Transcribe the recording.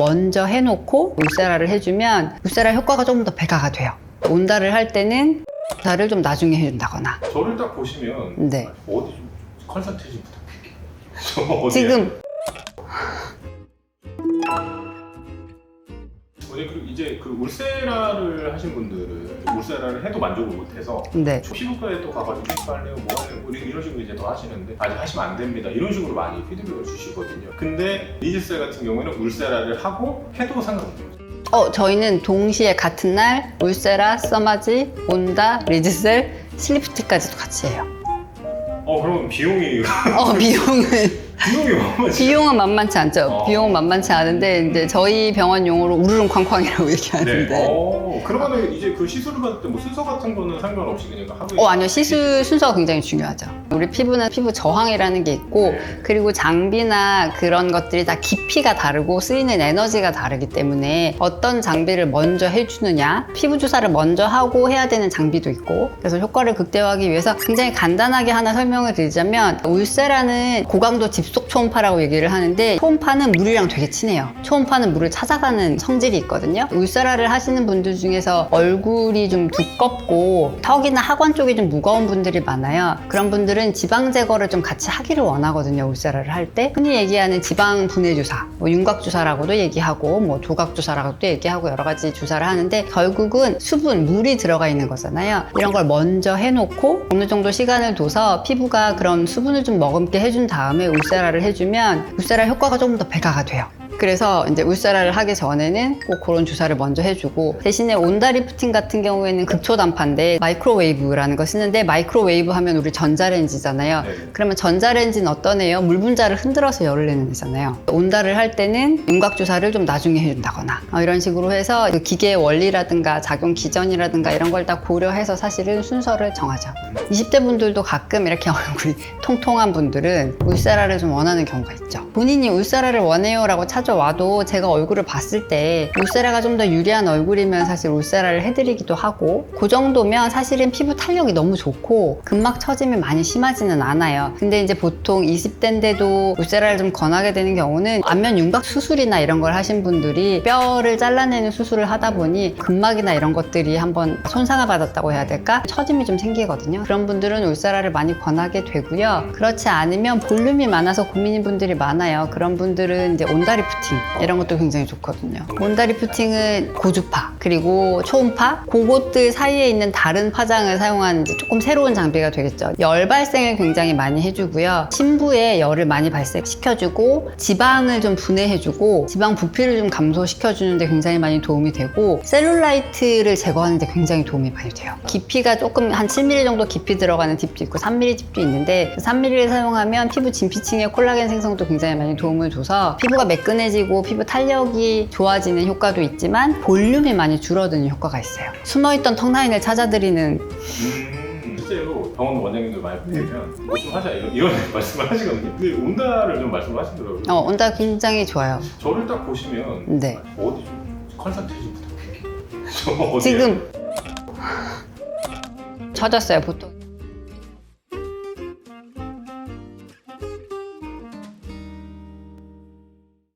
먼저 해놓고 울세라를 해주면 울세라 효과가 조금 더 배가가 돼요. 온다를 할 때는 다를 좀 나중에 해준다거나. 저를 딱 보시면 네. 어디 좀 컨설팅 좀 부탁드릴게요. 저 어디 지금 어제 그 이제 그 울세라를 하신 분들은 울세라를 해도 만족을 못해서 네. 피부과에 또 가가지고 피부할래요 뭐 할래요 뭐 이런 식으로 이제 더 하시는데 아직 하시면 안 됩니다 이런 식으로 많이 피드백을 주시거든요 근데 리즈셀 같은 경우에는 울세라를 하고 해도 상관없어요 어 저희는 동시에 같은 날 울세라, 써마지, 온다, 리즈셀, 슬리프티까지도 같이 해요. 어 그럼 비용이 어 비용은 비용이? 비용은 만만치 않죠. 어. 비용은 만만치 않은데 이제 저희 병원 용어로 우르릉 쾅쾅이라고 얘기하는데. 네. 어 그러면은 이제 그 시술을 받을 때 뭐 순서 같은 거는 상관없이 그냥 하루에 어 아니요 시술 순서가 굉장히 중요하죠. 우리 피부는 피부 저항이라는 게 있고 네. 그리고 장비나 그런 것들이 다 깊이가 다르고 쓰이는 에너지가 다르기 때문에 어떤 장비를 먼저 해주느냐 피부 주사를 먼저 하고 해야 되는 장비도 있고 그래서 효과를 극대화하기 위해서 굉장히 간단하게 하나 설명을 드리자면 울세라는 고강도 집속 초음파라고 얘기를 하는데 초음파는 물이랑 되게 친해요. 초음파는 물을 찾아가는 성질이 있거든요. 울세라를 하시는 분들 중에서 얼굴이 좀 두껍고 턱이나 하관 쪽이 좀 무거운 분들이 많아요. 그런 분들은 지방 제거를 좀 같이 하기를 원하거든요. 울세라를 할 때. 흔히 얘기하는 지방 분해 주사, 뭐 윤곽 주사라고도 얘기하고 뭐 조각 주사라고도 얘기하고 여러 가지 주사를 하는데 결국은 수분, 물이 들어가 있는 거잖아요. 이런 걸 먼저 해놓고 어느 정도 시간을 둬서 피부가 그런 수분을 좀 머금게 해준 다음에 울 세라를 해주면 울세라 효과가 조금 더 배가가 돼요. 그래서 이제 울세라를 하기 전에는 꼭 그런 주사를 먼저 해주고 대신에 온다리프팅 같은 경우에는 극초단파인데 마이크로웨이브라는 거 쓰는데 마이크로웨이브 하면 우리 전자레인지잖아요. 네. 그러면 전자레인지는 어떤 애요? 물 분자를 흔들어서 열을 내는 애잖아요. 온다를 할 때는 윤곽 주사를 좀 나중에 해준다거나 어, 이런 식으로 해서 그 기계의 원리라든가 작용 기전이라든가 이런 걸 다 고려해서 사실은 순서를 정하죠. 20대 분들도 가끔 이렇게 얼굴이 통통한 분들은 울세라를 좀 원하는 경우가 있죠. 본인이 울세라를 원해요라고 찾아 와도 제가 얼굴을 봤을 때 울세라가 좀 더 유리한 얼굴이면 사실 울세라를 해드리기도 하고 그 정도면 사실은 피부 탄력이 너무 좋고 근막 처짐이 많이 심하지는 않아요. 근데 이제 보통 20대인데도 울세라를 좀 권하게 되는 경우는 안면 윤곽 수술이나 이런 걸 하신 분들이 뼈를 잘라내는 수술을 하다 보니 근막이나 이런 것들이 한번 손상을 받았다고 해야 될까? 처짐이 좀 생기거든요. 그런 분들은 울세라를 많이 권하게 되고요. 그렇지 않으면 볼륨이 많아서 고민인 분들이 많아요. 그런 분들은 이제 온다리프 팅 이런 것도 굉장히 좋거든요. 온다리프팅은 고주파 그리고 초음파 그것들 사이에 있는 다른 파장을 이제 조금 새로운 장비가 되겠죠. 열 발생을 굉장히 많이 해주고요. 심부에 열을 많이 발생시켜주고 지방을 좀 분해해주고 지방 부피를 좀 감소시켜주는데 굉장히 많이 도움이 되고 셀룰라이트를 제거하는데 굉장히 도움이 많이 돼요. 깊이가 조금 한 7mm 정도 깊이 들어가는 팁도 있고 3mm 팁도 있는데 3mm를 사용하면 피부 진피층의 콜라겐 생성도 굉장히 많이 도움을 줘서 피부가 매끈해 지고 피부 탄력이 좋아지는 효과도 있지만 볼륨이 많이 줄어드는 효과가 있어요. 숨어있던 턱 라인을 찾아드리는 음, 실제로 병원 원장님들 많이 보면 뭐 좀 하자 이런, 이런 말씀을 하시거든요 근데 온다를 좀 말씀을 하시더라고요 어, 온다 굉장히 좋아요. 저를 딱 보시면 네. 어디 좀 컨설팅 좀 부탁드릴게요 저 어디 지금 찾았어요. 보통